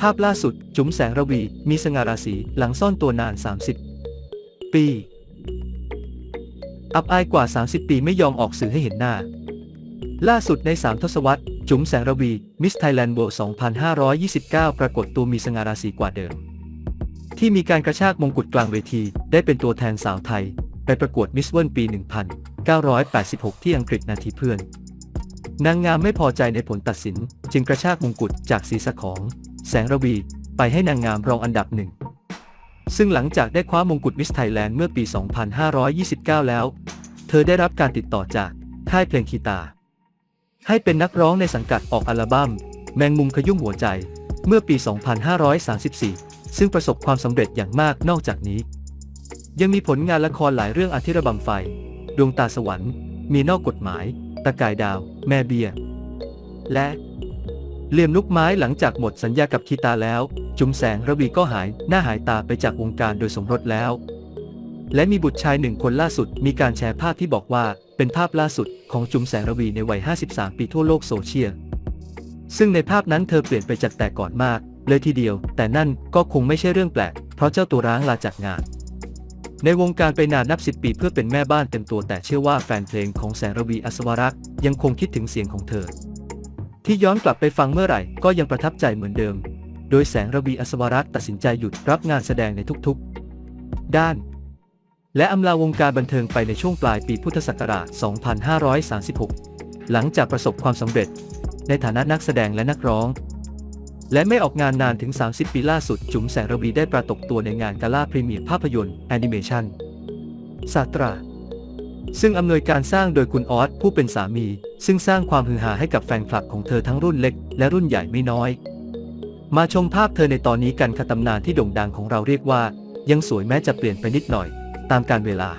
ภาพล่าสุด จุ๋มแสงระวี มีสง่าราศีหลังซ่อนตัวนาน 30 ปี อับอายกว่า 30 ปีไม่ยอมออกสื่อให้เห็นหน้า ล่าสุดใน 3 ทศวรรษ จุ๋มแสงระวี มิสไทยแลนด์เวิลด์2529 ปรากฏตัวมีสง่าราศีกว่าเดิม ที่มีการกระชากมงกุฎกลางเวที ได้เป็นตัวแทนสาวไทย ไปประกวดมิสเวิร์ปี 1986 ที่อังกฤษนาทีเพื่อน นางงามไม่พอใจในผลตัดสิน จึงกระชากมงกุฎจากศีรษะของ แสงระวี ไปให้นางงามรองอันดับหนึ่ง ซึ่งหลังจากได้คว้ามงกุฎมิสไทยแลนด์เมื่อปี 2529 แล้ว เธอได้รับการติดต่อจากค่ายเพลงคีตา ให้เป็นนักร้องในสังกัดออกอัลบั้ม แมงมุมขยุ่มหัวใจเมื่อปี 2534 ซึ่งประสบความสำเร็จอย่างมากนอกจากนี้ ยังมีผลงานละครหลายเรื่องอาทิระบังไฟ ดวงตาสวรรค์ มีนอกกฎหมาย ตะกายดาว แม่เบียและ เหลี่ยมลูกไม้หลังจากหมดสัญญากับคีตาแล้ว จุมแสงระวีก็หายหน้าหายตาไปจากวงการโดยสมรสแล้ว และมีบุตรชายหนึ่งคนล่าสุดมีการแชร์ภาพที่บอกว่าเป็นภาพล่าสุดของจุมแสงระวีในวัย 53 ปีทั่วโลกโซเชียลซึ่งในภาพนั้นเธอเปลี่ยนไปจากแต่ก่อนมาก เลยทีเดียว แต่นั่นก็คงไม่ใช่เรื่องแปลก เพราะเจ้าตัวร้างลาจากงาน ในวงการไปนานนับสิบปีเพื่อเป็นแม่บ้านเต็มตัวแต่เชื่อว่าแฟนเพลงของแสงระวีอัศวรักษ์ยังคงคิดถึงเสียงของเธอ ที่ย้อนกลับไปฟังเมื่อไหร่ก็ยังประทับใจเหมือนเดิม โดยแสงระวีอัศวรักษ์ตัดสินใจหยุดรับงานแสดงในทุกๆ ด้าน และอำลาวงการบันเทิงไปในช่วงปลายปีพุทธศักราช 2536 หลังจากประสบความสำเร็จ ในฐานะนักแสดงและนักร้อง และไม่ออกงานนานถึง 30 ปีล่าสุด จุ๋มแสงระวีได้ปรากฏตัวในงานกาล่าพรีเมียร์ภาพยนตร์แอนิเมชันซาตรา ซึ่งอำนวยการสร้างโดยคุณออสผู้เป็นสามี ซึ่งสร้างความฮือฮาให้กับแฟนคลับของเธอทั้งรุ่นเล็ก และรุ่นใหญ่ไม่น้อย มาชมภาพเธอในตอนนี้กันค่ะตำนานที่โด่งดังของเราเรียกว่า ยังสวยแม้จะเปลี่ยนไปนิดหน่อย ตามการเวลา